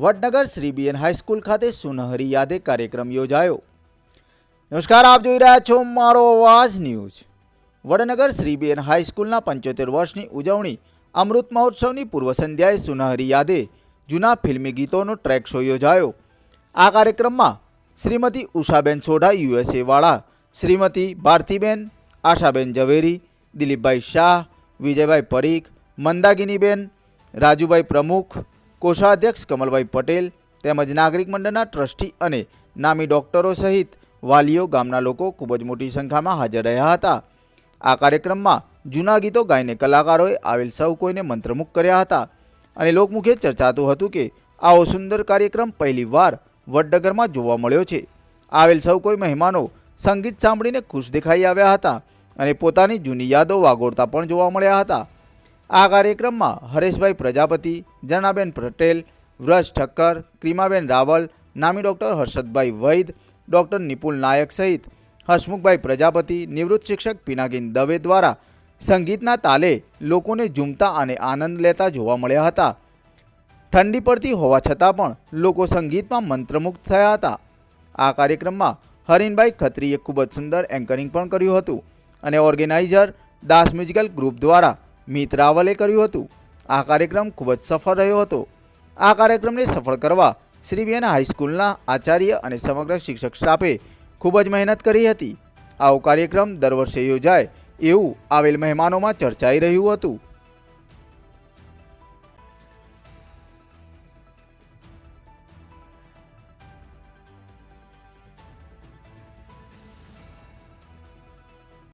Vadnagar Shri BN high school ખાતે સુનહરી યાદે કાર્યક્રમ યોજાયો. નમસ્કાર, આપ જોઈ રહ્યા છો મારો અવાજ ન્યૂઝ. વડનગર શ્રી બીએન હાઈસ્કૂલના પંચોતેર વર્ષની ઉજવણી અમૃત મહોત્સવની પૂર્વ સંધ્યાએ સુનહરી યાદે જૂના ફિલ્મી ગીતોનો ટ્રેક શો યોજાયો. આ કાર્યક્રમમાં શ્રીમતી ઉષાબેન સોઢા યુએસએવાળા શ્રીમતી ભારતીબેન, આશાબેન ઝવેરી, દિલીપભાઈ શાહ, વિજયભાઈ પરીખ મંદાગિનીબેન રાજુભાઈ પ્રમુખ કોષાધ્યક્ષ કમલભાઈ પટેલ તેમજ નાગરિક મંડળના ટ્રસ્ટી અને નામી ડોક્ટરો સહિત વાલીઓ ગામના લોકો ખૂબ જ મોટી સંખ્યામાં હાજર રહ્યા હતા. આ કાર્યક્રમમાં જૂના ગીતો ગાઈને કલાકારોએ આવેલ સૌ કોઈને મંત્રમુગ્ધ કર્યા હતા અને લોકમુખે ચર્ચાતું હતું કે આવો સુંદર કાર્યક્રમ પહેલીવાર વડનગરમાં જોવા મળ્યો છે. આવેલ સૌ કોઈ મહેમાનો સંગીત સાંભળીને ખુશ દેખાઈ આવ્યા હતા અને પોતાની જૂની યાદો વાગોળતા પણ જોવા મળ્યા હતા. આ કાર્યક્રમમાં હરેશભાઈ પ્રજાપતિ જનાબેન પટેલ, વ્રજ ઠક્કર, ક્રીમાબેન રાવલ, નામી ડૉક્ટર હર્ષદભાઈ વૈદ, ડૉક્ટર નિપુલ નાયક સહિત હસમુખભાઈ પ્રજાપતિ, નિવૃત્ત શિક્ષક પિનાકીન દવે દ્વારા સંગીતના તાલે લોકોને ઝૂમતા અને આનંદ લેતા જોવા મળ્યા હતા. ઠંડી પડતી હોવા છતાં પણ લોકો સંગીતમાં મંત્રમુગ્ધ થયા હતા. આ કાર્યક્રમમાં હરીનભાઈ ખત્રીએ ખૂબ જ સુંદર એન્કરિંગ પણ કર્યું હતું અને ઓર્ગેનાઇઝર દાસ મ્યુઝિકલ ગ્રુપ દ્વારા મિત રાવલે કર્યું હતું. આ કાર્યક્રમ ખૂબ જ સફળ રહ્યો હતો. આ કાર્યક્રમને સફળ કરવા શ્રી બેન હાઈસ્કૂલના આચાર્ય અને સમગ્ર શિક્ષક સ્ટાફે ખૂબ જ મહેનત કરી હતી. આવો કાર્યક્રમ દર વર્ષે યોજાય એવું આવેલ મહેમાનોમાં ચર્ચાઈ રહ્યું હતું.